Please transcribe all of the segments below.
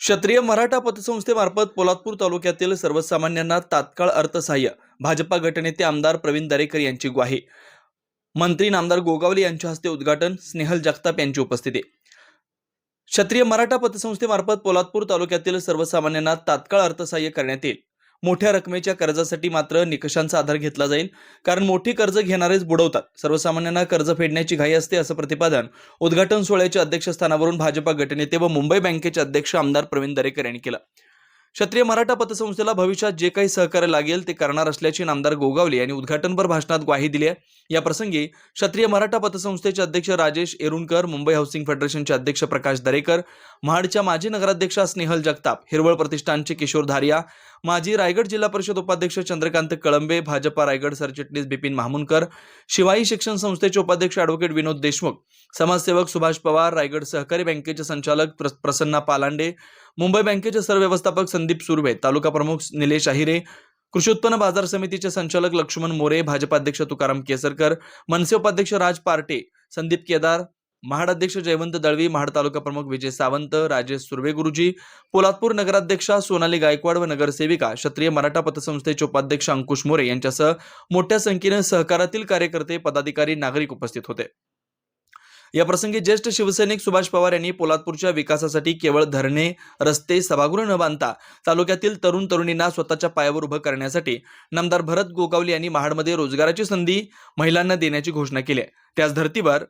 क्षत्रिय मराठा पतसंस्थेमार्फत पोलादपूर तालुक्यातील सर्वसामान्यांना तात्काळ अर्थसहाय्य भाजपा गटनेते आमदार प्रवीण दरेकर यांची ग्वाही. मंत्री नामदार गोगावले यांच्या हस्ते उद्घाटन स्नेहल जगताप यांची उपस्थिती. क्षत्रिय मराठा पतसंस्थेमार्फत पोलादपूर तालुक्यातील सर्वसामान्यांना तात्काळ अर्थसहाय्य करण्यात येईल. मोठ्या रकमेच्या कर्जासाठी मात्र निकषांचा आधार घेतला जाईल. कारण मोठी कर्ज घेणारेच बुडवतात. सर्वसामान्यांना कर्ज फेडण्याची घाई असते असं प्रतिपादन उद्घाटन सोहळ्याच्या अध्यक्षस्थानावरून भाजपा गटनेते व मुंबई बँकेचे अध्यक्ष आमदार प्रवीण दरेकर यांनी केलं. क्षत्रिय मराठा पतसंस्थेला भविष्यात जे काही सहकार्य लागेल ते करणार असल्याचे नामदार गोगावले यांनी उद्घाटनपर भाषणात ग्वाही दिली आहे. या प्रसंगी क्षत्रिय मराठा पतसंस्थेचे अध्यक्ष राजेश एरुणकर मुंबई हाऊसिंग फेडरेशनचे अध्यक्ष प्रकाश दरेकर महाडच्या माजी नगराध्यक्षा स्नेहल जगताप हिरवळ प्रतिष्ठानचे किशोर धारिया माजी रायगड जिल्हा परिषद उपाध्यक्ष चंद्रकांत कळंबे भाजपा रायगड सरचिटणीस बिपिन महामुनकर शिवाई शिक्षण संस्थेचे उपाध्यक्ष अॅडव्होकेट विनोद देशमुख समाजसेवक सुभाष पवार रायगड सहकारी बँकेचे संचालक प्र- प्रसन्ना पालांडे मुंबई बँकेचे सरव्यवस्थापक संदीप सुर्वे तालुका प्रमुख निलेश अहिरे कृषी उत्पन्न बाजार समितीचे संचालक लक्ष्मण मोरे भाजपा अध्यक्ष तुकाराम केसरकर मनसे उपाध्यक्ष राज पार्टे संदीप केदार महाड अध्यक्ष जयवंत दळवी महाड तालुका प्रमुख विजय सावंत राजेश सुर्वे गुरुजी पोलादपूर नगराध्यक्षा सोनाली गायकवाड व नगरसेविका क्षत्रिय मराठा पतसंस्थेचे उपाध्यक्ष अंकुश मोरे यांच्यासह मोठ्या संख्येने सहकारातील कार्यकर्ते पदाधिकारी नागरिक उपस्थित होते. या प्रसंगी ज्येष्ठ शिवसैनिक सुभाष पवार यांनी पोलादपूरच्या विकासासाठी केवळ धरणे रस्ते सभागृह न बांधता तालुक्यातील तरुण तरुणींना स्वतःच्या पायावर उभं करण्यासाठी नामदार भरत गोगावले यांनी महाडमध्ये रोजगाराची संधी महिलांना देण्याची घोषणा केली त्याच धर्तीवर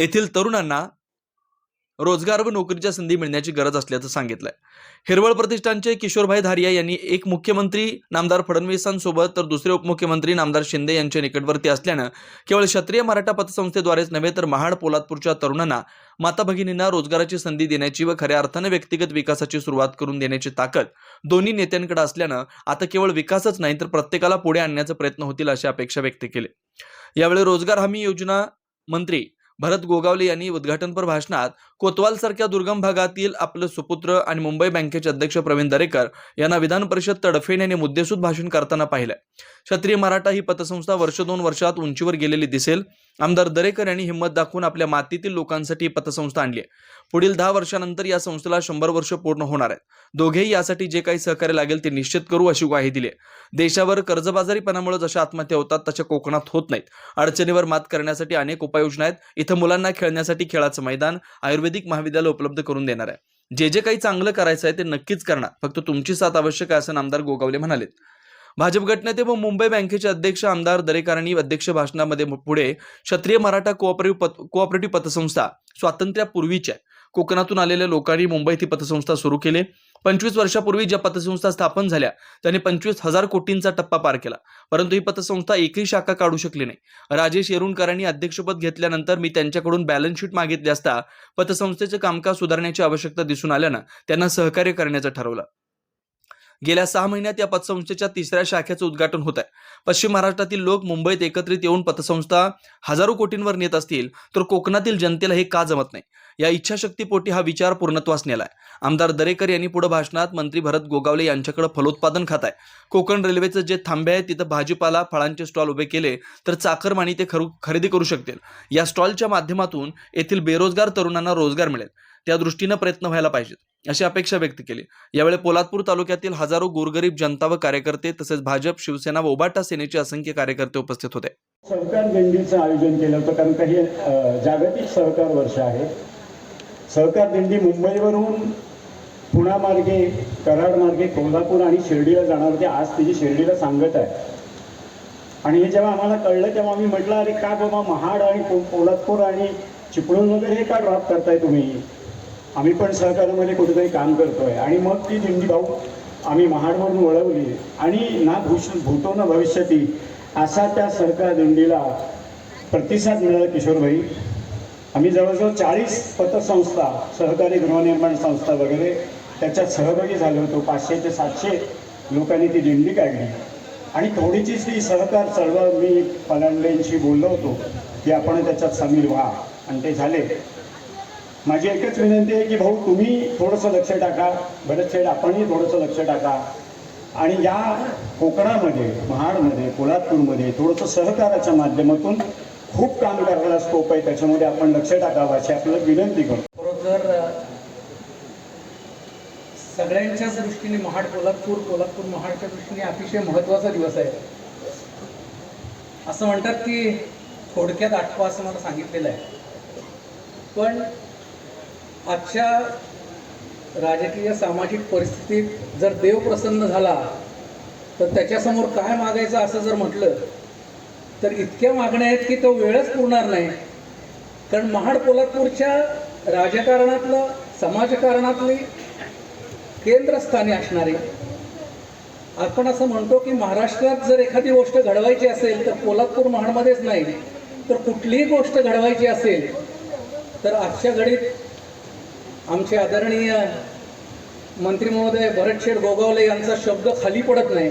येथील तरुणांना रोजगार व नोकरीच्या संधी मिळण्याची गरज असल्याचं सांगितलंय. हिरवळ प्रतिष्ठानचे किशोरभाई धारिया यांनी एक मुख्यमंत्री नामदार फडणवीसांसोबत तर दुसरे उपमुख्यमंत्री नामदार शिंदे यांच्या निकटवर्ती असल्यानं केवळ क्षत्रिय मराठा पतसंस्थेद्वारेच नव्हे तर महाड पोलादपूरच्या तरुणांना माता भगिनींना रोजगाराची संधी देण्याची व खऱ्या अर्थानं व्यक्तिगत विकासाची सुरुवात करून देण्याची ताकद दोन्ही नेत्यांकडे असल्यानं आता केवळ विकासच नाही तर प्रत्येकाला पुढे आणण्याचा प्रयत्न होतील अशी अपेक्षा व्यक्त केली. यावेळी रोजगार हमी योजना मंत्री भरत गोगावले यांनी उद्घाटनपर भाषणात कोतवाल सारख्या दुर्गम भागातील आपलं सुपुत्र आणि मुंबई बँकेचे अध्यक्ष प्रवीण दरेकर यांना विधान परिषद तडफेन यांनी मुद्देसूद भाषण करताना पाहिलंय. क्षत्रिय मराठा ही पतसंस्था वर्ष दोन वर्षात उंचीवर गेलेली दिसेल. आमदार दरेकर यांनी हिंमत दाखवून आपल्या मातीतील लोकांसाठी ही पतसंस्था आणली आहे. पुढील दहा वर्षानंतर या संस्थेला शंभर वर्ष पूर्ण होणार आहेत. दोघेही यासाठी जे काही सहकार्य लागेल ते निश्चित करू अशी ग्वाही दिली देशावर कर्जबाजारीपणामुळे जशा आत्महत्या होतात तशा कोकणात होत नाहीत. अडचणीवर मात करण्यासाठी अनेक उपाययोजना आहेत. इथं मुलांना खेळण्यासाठी खेळाचं मैदान आयुर्वेदिक महाविद्यालय उपलब्ध करून देणार आहे. जे जे काही चांगलं करायचं आहे ते नक्कीच करणार. फक्त तुमची साथ आवश्यक आहे असं नामदार गोगावले म्हणाले भाजप गटनेते व मुंबई बँकेचे अध्यक्ष आमदार दरेकरांनी अध्यक्ष भाषणामध्ये पुढे क्षत्रिय मराठा कोऑपरेटिव्ह पत कोऑपरेटिव्ह पतसंस्था स्वातंत्र्यापूर्वीच्या कोकणातून आलेल्या लोकांनी मुंबईत ही पतसंस्था सुरू केली. पंचवीस वर्षापूर्वी ज्या पतसंस्था स्थापन झाल्या त्यांनी पंचवीस हजार कोटींचा टप्पा पार केला. परंतु ही पतसंस्था एकही शाखा काढू शकली नाही. राजेश येरुणकरांनी अध्यक्षपद घेतल्यानंतर मी त्यांच्याकडून बॅलन्स शीट मागितली असता पतसंस्थेचे कामकाज सुधारण्याची आवश्यकता दिसून आल्यानं त्यांना सहकार्य करण्याचं ठरवलं. गेल्या सहा महिन्यात या पतसंस्थेच्या तिसऱ्या शाखेचं उद्घाटन होत आहे पश्चिम महाराष्ट्रातील लोक मुंबईत एकत्रित येऊन पतसंस्था हजारो कोटींवर नेत असतील तर कोकणातील जनतेला हे का जमत नाही? या इच्छाशक्तीपोटी हा विचार पूर्णत्वास नेलाय. आमदार दरेकर यांनी पुढे भाषणात मंत्री भरत गोगावले यांच्याकडे फलोत्पादन खात आहे कोकण रेल्वेचं जे थांबे आहे तिथं भाजीपाला फळांचे स्टॉल उभे केले तर चाकरमानी ते खरू खरेदी करू शकतील. या स्टॉलच्या माध्यमातून येथील बेरोजगार तरुणांना रोजगार मिळेल. त्या दृष्टीनं प्रयत्न व्हायला पाहिजेत अशी अपेक्षा व्यक्त केली. यावेळी पोलादपूर तालुक्यातील हजारो गोरगरीब जनता व कार्यकर्ते तसेच भाजप शिवसेना व उबाटा सेनेचे असंख्य कार्यकर्ते उपस्थित होते. सहकार दिंडीचं आयोजन केलं होतं कारण काही जागतिक सहकार वर्ष आहे. सहकार दिंडी मुंबईवरून पुण्यामार्गे कराड मार्गे कोल्हापूर आणि शिर्डीला जाणार होती. आज तिची शिर्डीला सांगत आहे. आणि हे जेव्हा आम्हाला कळलं तेव्हा आम्ही म्हटलं अरे का बाबा महाड आणि पो- पोलादपूर आणि चिपळूण वगैरे हे का ड्रॉप करताय तुम्ही? आम्ही पण सहकारामध्ये कुठेतरी काम करतोय. आणि मग ती दिंडी भाऊ आम्ही महाडवरून वळवली. आणि ना भूषण भूतो ना भविष्यती असा त्या सरकार दिंडीला प्रतिसाद मिळाला किशोरभाई. आम्ही जवळजवळ चाळीस पतसंस्था सहकारी गृहनिर्माण संस्था वगैरे त्याच्यात सहभागी झालो होतो. पाचशे ते सातशे लोकांनी ती दिंडी काढली. आणि थोडीशीच ती सहकार चळवळ मी पलांडेंशी बोललो होतो की आपण त्याच्यात सामील व्हा. आणि ते झाले. माझी एकच विनंती आहे की भाऊ तुम्ही थोडंसं लक्ष टाका. बरेच आपणही थोडंसं लक्ष टाका. आणि या कोकणामध्ये महाडमध्ये कोल्हापूरमध्ये थोडंसं सहकाराच्या माध्यमातून खूप काम करायला स्कोप आहे त्याच्यामध्ये आपण लक्ष टाकावं अशी आपल्याला विनंती करतो. बरोबर सगळ्यांच्याच दृष्टीने महाड कोल्हापूर कोल्हापूर महाडच्या दृष्टीने अतिशय महत्त्वाचा दिवस आहे. असं म्हणतात की थोडक्यात आठवा असं मला सांगितलेलं आहे. पण आजच्या राजकीय सामाजिक परिस्थितीत जर देव प्रसन्न झाला तर त्याच्यासमोर काय मागायचं असं जर म्हटलं तर इतक्या मागण्या आहेत की तो वेळच पुरणार नाही. कारण महाड पोलादपूरच्या राजकारणातलं समाजकारणातली केंद्रस्थानी असणारी आपण असं म्हणतो की महाराष्ट्रात जर एखादी गोष्ट घडवायची असेल तर पोलादपूर महाडमध्येच नाही तर कुठलीही गोष्ट घडवायची असेल तर आजच्या घडीत आमचे आदरणीय मंत्री महोदय भरतशेठ गोगावले यांचा शब्द खाली पडत नाही.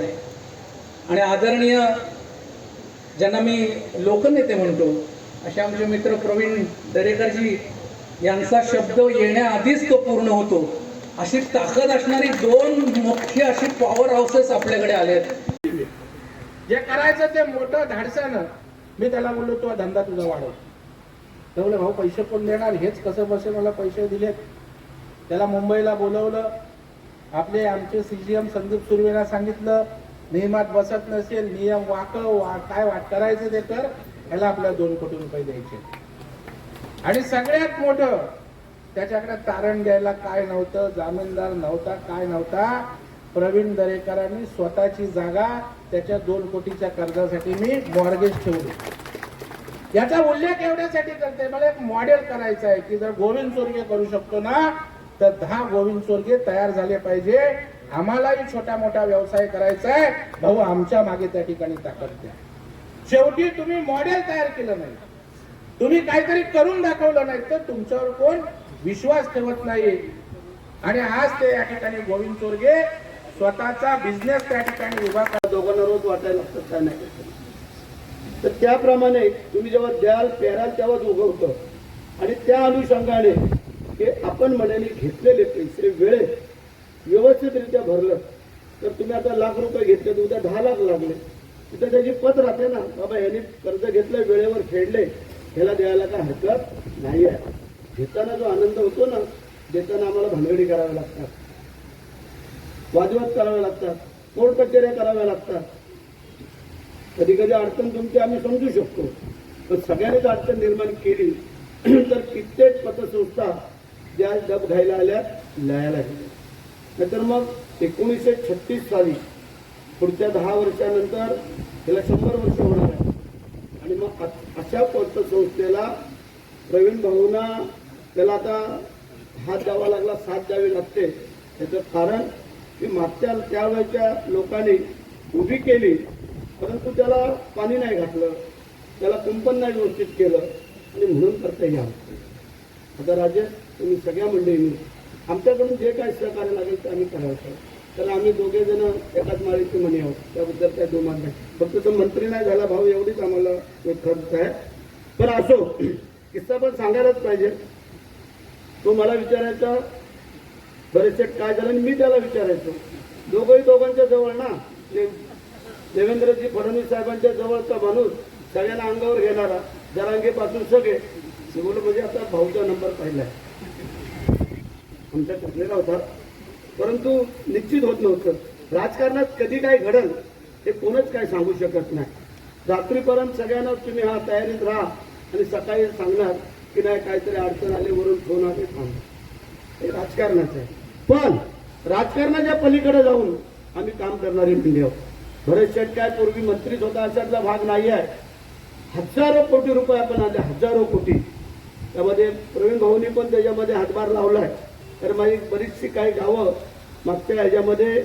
आणि आदरणीय ज्यांना मी लोकनेते म्हणतो असे आमचे मित्र प्रवीण दरेकरजी यांचा शब्द येण्याआधीच तो पूर्ण होतो. अशी ताकद असणारी दोन मुख्य अशी पॉवर हाऊसेस आपल्याकडे आले आहेत जे करायचं ते मोठं धाडसानं. मी त्याला बोललो तो धंदा तुझा वाढव. तर बोलले भाऊ पैसे कोण देणार? हेच कसं बसे मला पैसे दिलेत. त्याला मुंबईला बोलवलं. आपले आमचे सी जी एम संदीप सुर्वेला सांगितलं. नियमात बसत नसेल नियम वाक वा काय वाट करायचं ते तर ह्याला आपल्याला दोन कोटी रुपये द्यायचे. आणि सगळ्यात मोठं त्याच्याकडे तारण द्यायला काय नव्हतं जामीनदार नव्हता काय नव्हता प्रवीण दरेकरांनी स्वतःची जागा त्याच्या दोन कोटीच्या कर्जासाठी मी मॉर्गेज ठेवली. याचा उल्लेख एवढ्यासाठी करते मला एक मॉडेल करायचं आहे की जर गोविंद चोरगे करू शकतो ना तर दहा गोविंद चोरगे तयार झाले पाहिजे. आम्हालाही छोटा मोठा व्यवसाय करायचा आहे. भाऊ आमच्या मागे त्या ठिकाणी ताकद द्या. शेवटी तुम्ही मॉडेल तयार केलं नाही. तुम्ही काहीतरी करून दाखवलं नाही तर तुमच्यावर कोण विश्वास ठेवत नाही. आणि आज ते या ठिकाणी गोविंद चोरगे स्वतःचा बिझनेस त्या ठिकाणी उभा करा दोघांना रोज वाटायला लागतात काय नाही तर त्याप्रमाणे तुम्ही जेव्हा द्याल पेराल तेव्हाच उगवतं आणि त्या अनुषंगाने हे आपण म्हणाले घेतलेले पैसे वेळेत व्यवस्थितरित्या भरलं तर तुम्ही आता लाख रुपये घेतले तर उद्या दहा लाख लागले. तिथं त्याची पत राहते ना बाबा यांनी कर्ज घेतलं वेळेवर फेडले ह्याला द्यायला काय हरकत नाही आहे. घेताना जो आनंद होतो ना देताना आम्हाला भानगडी कराव्या लागतात. वादविवाद करावे लागतात. कोर्ट कचेऱ्या कराव्या लागतात. कधी कधी अडचण तुमची आम्ही समजू शकतो. पण सगळ्यांनीच अडचण निर्माण केली तर कित्येक पतसंस्था ज्या डब घ्यायला आल्या लयाला गेल्या नाहीतर मग एकोणीसशे छत्तीस साली पुढच्या दहा वर्षानंतर त्याला शंभर वर्ष होणार आहे. आणि मग अशा पतसंस्थेला प्रवीण भाऊना त्याला आता हात द्यावा लागला साथ द्यावी लागते. त्याचं कारण की मागच्या त्यावेळेच्या लोकांनी उभी केली परंतु त्याला पाणी नाही घातलं. त्याला कुंपण नाही व्यवस्थित केलं. आणि म्हणून करता या आता राजे तुम्ही सगळ्या मंडळींनी आमच्याकडून जे काय सहकार्य लागेल ते आम्ही करायचं तर आम्ही दोघे जण एकाच माळीचे म्हणे आहोत. त्याबद्दल काही दोमान नाही. फक्त तो मंत्री नाही झाला भाऊ एवढीच आम्हाला एक खर्च आहे. पण असो किस्सा पण सांगायलाच पाहिजे. तो मला विचारायचा बरेचसे काय झालं आणि मी त्याला विचारायचो. दोघंही दोघांच्या जवळ ना ते देवेंद्रजी फडणवीस साहेबांच्या जवळचा माणूस सगळ्यांना अंगावर घेणारा जरांगेपासून सगळे. मी म्हणजे आता भाऊचा नंबर पाहिला आहे आमच्या ठरलेला होता परंतु निश्चित होत नव्हतं. राजकारणात कधी काय घडल हे कोणच काय सांगू शकत नाही. रात्रीपर्यंत सगळ्यांना तुम्ही हा तयारीत राहा आणि सकाळी सांगणार की नाही काहीतरी अडचण आली वरून फोन आले थांब. हे राजकारणाचं आहे. पण राजकारणाच्या पलीकडे जाऊन आम्ही काम करणारी पिढी आहोत. भरत शेट काय पूर्वी मंत्रीच होता अशातला भाग नाही आहे. हजारो कोटी रुपये आपण आले हजारो कोटी. त्यामध्ये प्रवीण भाऊनी पण त्याच्यामध्ये हातभार लावला आहे तर माझी बरीचशी काही गावं मागच्या ह्याच्यामध्ये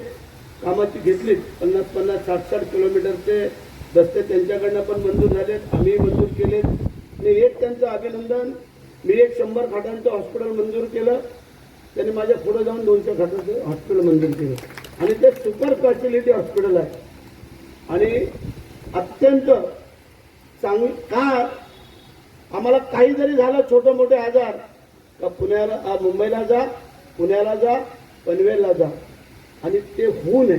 कामाची घेतलीत. पन्नास पन्नास साठ साठ किलोमीटरचे रस्ते त्यांच्याकडनं पण मंजूर झालेत. आम्ही मंजूर केलेत. आणि एक त्यांचं अभिनंदन मी एक शंभर खाटांचं हॉस्पिटल मंजूर केलं. त्यांनी माझ्या पुढे जाऊन दोनशे खाटांचं हॉस्पिटल मंजूर केलं. आणि ते सुपर फॅसिलिटी हॉस्पिटल आहे. आणि अत्यंत चांगली का आम्हाला काही जरी झालं छोटे मोठे आजार का पुण्याला आ, मुंबईला जा पुण्याला जा पनवेलला जा. आणि ते होऊ नये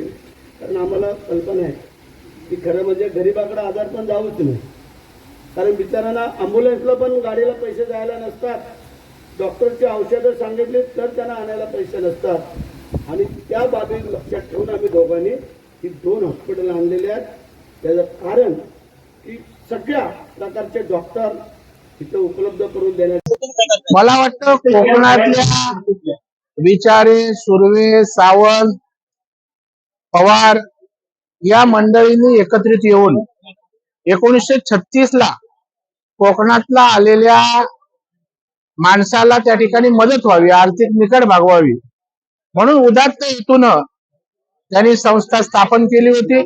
कारण आम्हाला कल्पना आहे की खरं म्हणजे गरीबाकडे आजार पण जाऊच नाही. कारण बिचारांना अम्ब्युलन्सला पण गाडीला पैसे जायला नसतात. डॉक्टरची औषधं सांगितली तर त्यांना आणायला पैसे नसतात. आणि त्या बाबी लक्षात ठेवून आम्ही दोघांनी ही दोन हॉस्पिटल आणलेले आहेत. त्याचं कारण की सगळ्या प्रकारचे डॉक्टर तिथं उपलब्ध करून देण्यात मला वाटतं कोकणातल्या विचारे सुर्वे सावंत पवार या मंडळींनी एकत्रित येऊन एकोणीसशे छत्तीस ला कोकणातला आलेल्या माणसाला त्या ठिकाणी मदत व्हावी आर्थिक निकड भागवावी. म्हणून उदात्त हेतून त्यांनी संस्था स्थापन केली होती.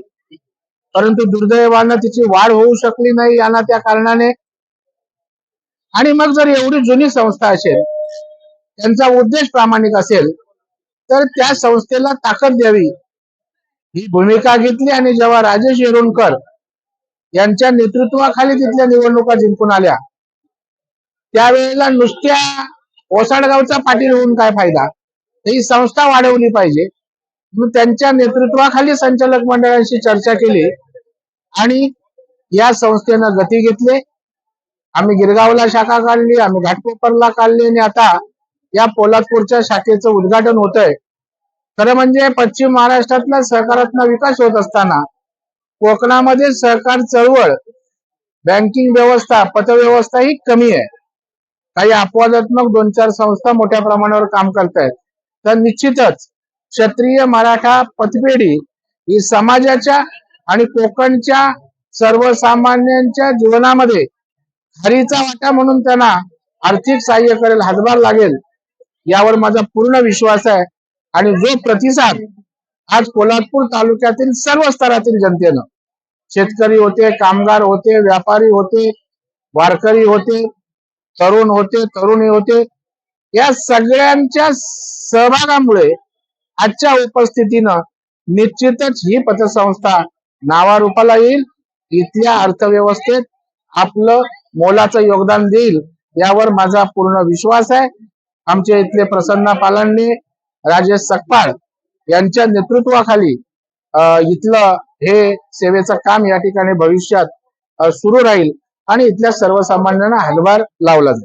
परंतु दुर्दैवानं तिची वाढ होऊ शकली नाही यांना त्या कारणाने. आणि मग जर एवढी जुनी संस्था असेल त्यांचा उद्देश प्रामाणिक असेल तर त्या संस्थेला ताकद द्यावी. ही भूमिका घेतली आणि जेव्हा राजेश येरुणकर यांच्या नेतृत्वाखाली तिथल्या निवडणुका जिंकून आल्या त्यावेळेला नुसत्या ओसाडगावचा पाटील होऊन काय फायदा? ही संस्था वाढवली पाहिजे. मग त्यांच्या नेतृत्वाखाली संचालक मंडळांशी चर्चा केली आणि या संस्थेनं गती घेतली. आम्ही गिरगावला शाखा काढली आम्ही घाटकोपरला काढली आणि आता या पोलादपूरच्या शाखेचं उद्घाटन होत आहे खरं म्हणजे पश्चिम महाराष्ट्रातला सहकारात्मक विकास होत असताना कोकणामध्ये सहकार चळवळ बँकिंग व्यवस्था पतव्यवस्था ही कमी आहे. काही अपवादात्मक दोन चार संस्था मोठ्या प्रमाणावर काम करतायत. तर निश्चितच क्षत्रिय मराठा पतपेढी ही समाजाच्या आणि कोकणच्या सर्वसामान्यांच्या जीवनामध्ये हरीचा वाटा म्हणून त्यांना आर्थिक सहाय्य करेल हातभार लागेल. यावर माझा पूर्ण विश्वास आहे. आणि जो प्रतिसाद आज कोल्हापूर तालुक्यातील सर्व स्तरातील जनतेनं शेतकरी होते कामगार होते व्यापारी होते वारकरी होते तरुण होते तरुणी होते या सगळ्यांच्या सहभागामुळे आजच्या उपस्थितीनं निश्चितच ही पतसंस्था नावारूपाला येईल. इथल्या अर्थव्यवस्थेत आपलं मोलाचं योगदान देईल यावर माझा पूर्ण विश्वास आहे. आमच्या इथले प्रसन्न पालांनी राजेश सकपाळ यांच्या नेतृत्वाखाली अं, इथलं हे सेवेचं काम या ठिकाणी भविष्यात सुरू राहील आणि इथल्या सर्वसामान्यांना हातभार लावला जाईल.